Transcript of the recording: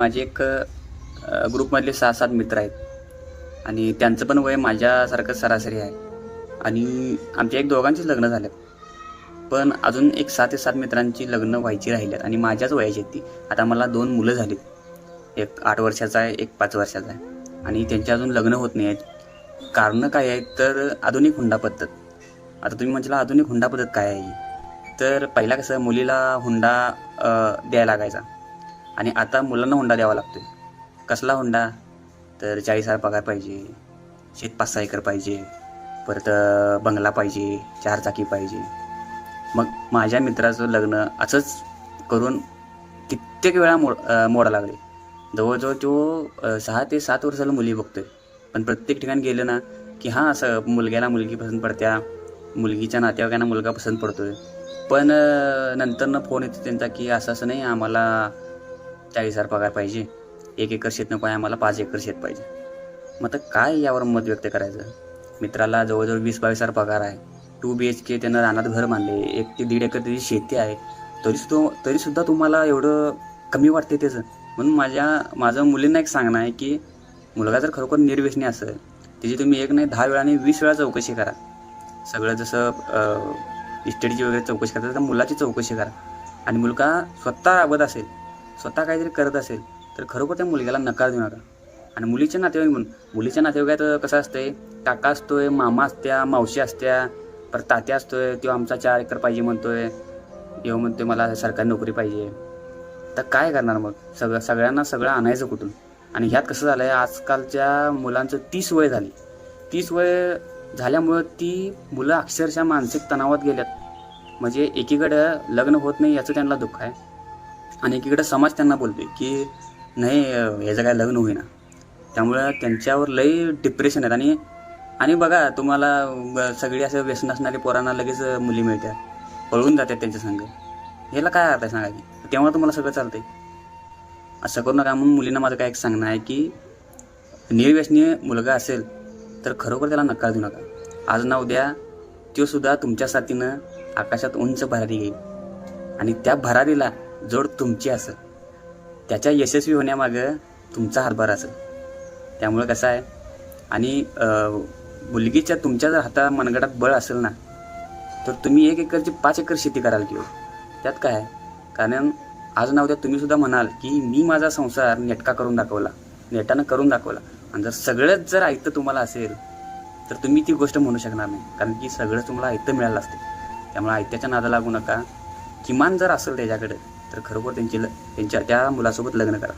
माझे एक ग्रुपमधले सहा सात मित्र आहेत. आणि त्यांचं पण वय माझ्यासारखं सरासरी आहे. आणि आमच्या एक दोघांचीच लग्न झालं पण अजून एक सात ते सात मित्रांची लग्न व्हायची राहिल्यात आणि माझ्याच वयाची आहेत ती. आता मला दोन मुलं झालीत. एक आठ वर्षाचा आहे एक पाच वर्षाचा आहे. आणि त्यांची अजून लग्न होत नाही आहेत. कारणं काय आहेत तर आधुनिक हुंडा पद्धत. आता तुम्ही म्हटलं आधुनिक हुंडा पद्धत काय आहे तर पहिला कसं मुलीला हुंडा द्यायला लागायचा. आणि आता मुलांना हुंडा द्यावा लागतोय. कसला हुंडा? तर चाळीस हजार पगार पाहिजे शेत पाच सहा एकर पाहिजे परत बंगला पाहिजे चार चाकी पाहिजे. मग माझ्या मित्राचं लग्न असंच करून कित्येक वेळा मोड मोडा लागले. जवळजवळ तो सहा ते सात वर्षाला मुली बघतोय. पण प्रत्येक ठिकाणी गेलं ना की हां असं मुलग्याला मुलगी पसंत पडत्या मुलगीच्या नातेवाईकांना मुलगा पसंत पडतोय. पण नंतरनं फोन येतो त्यांचा की असं असं नाही आम्हाला चाळीस हजार पगार पाहिजे. एक एकर शेत नको आहे आम्हाला पाच एकर शेत पाहिजे. मग आता काय यावर मत व्यक्त करायचं? मित्राला जवळजवळ वीस बावीस हजार पगार आहे. टू बी एच के त्यानं रानात घर बांधले. एक ते दीड एकर त्याची शेती आहे. तरी सुद्धा तरीसुद्धा तुम्हाला एवढं कमी वाटते त्याचं. म्हणून माझ्या माझं मुलींना एक सांगणं आहे की मुलगा जर खरोखर निर्व्यसनी असेल त्याची तुम्ही एक नाही दहा वेळा आणि वीस वेळा चौकशी करा. सगळं जसं इस्टेटची वगैरे चौकशी करता तर मुलाची चौकशी करा. आणि मुलगा स्वतः राबत असेल स्वतः काहीतरी करत असेल तर खरोखर त्या मुलग्याला नकार देऊ नका. आणि मुलीच्या नातेवाईक म्हणून मुलीच्या नातेवाईकात कसं असतंय काका असतोय मामा असत्या मावशी असत्या परत तात्या असतोय तो आमचा चार एकर पाहिजे म्हणतोय येऊ म्हणतोय मला सरकारी नोकरी पाहिजे. तर काय करणार मग? सगळं सगळ्यांना सगळं आणायचं कुठून? आणि ह्यात कसं झालं आहे आजकालच्या मुलांचं तीस वय झाली. तीस वय झाल्यामुळं ती मुलं अक्षरशः मानसिक तणावात गेल्यात. म्हणजे एकीकडं लग्न होत नाही याचं त्यांना दुःख आहे. आणि एकीकडे समाज त्यांना बोलतोय की नाही ह्याचं काय लग्न होईना. त्यामुळं त्यांच्यावर लई डिप्रेशन आहेत. आणि आणि बघा तुम्हाला सगळी असं व्यसन असणारी पोरांना लगेच मुली मिळतात पळून जातात त्यांच्या संघ ह्याला काय अर्थ आहे सांगा की? तेव्हा तुम्हाला सगळं चालतंय. असं करू नका म्हणून मुलींना माझं काय एक सांगणं आहे की निर्व्यसनीय मुलगा असेल तर खरोखर त्याला नकार देऊ नका. आज ना उद्या तो सुद्धा तुमच्या साथीनं आकाशात उंच भरारी घेईल. आणि त्या भरारीला जोड तुमची असेल. त्याच्या यशस्वी होण्यामागं तुमचा हातभार असेल. त्यामुळं कसं आहे आणि मुलगीच्या तुमच्या जर हाता मनगटात बळ असेल ना तर तुम्ही एक एकरची पाच एकर शेती कराल किंवा हो. त्यात काय आहे कारण आज ना उद्या तुम्हीसुद्धा म्हणाल की मी माझा संसार नेटका करून दाखवला नेटानं करून दाखवला. आणि जर सगळंच जर ऐकतं तुम्हाला असेल तर तुम्ही ती गोष्ट म्हणू शकणार नाही. कारण की सगळं तुम्हाला ऐकतं मिळालं असते. त्यामुळे आयत्याच्या नादा लागू नका. किमान जर असेल त्याच्याकडे तर खरोखर त्यांची ल त्यांच्या त्या मुलासोबत लग्न करा.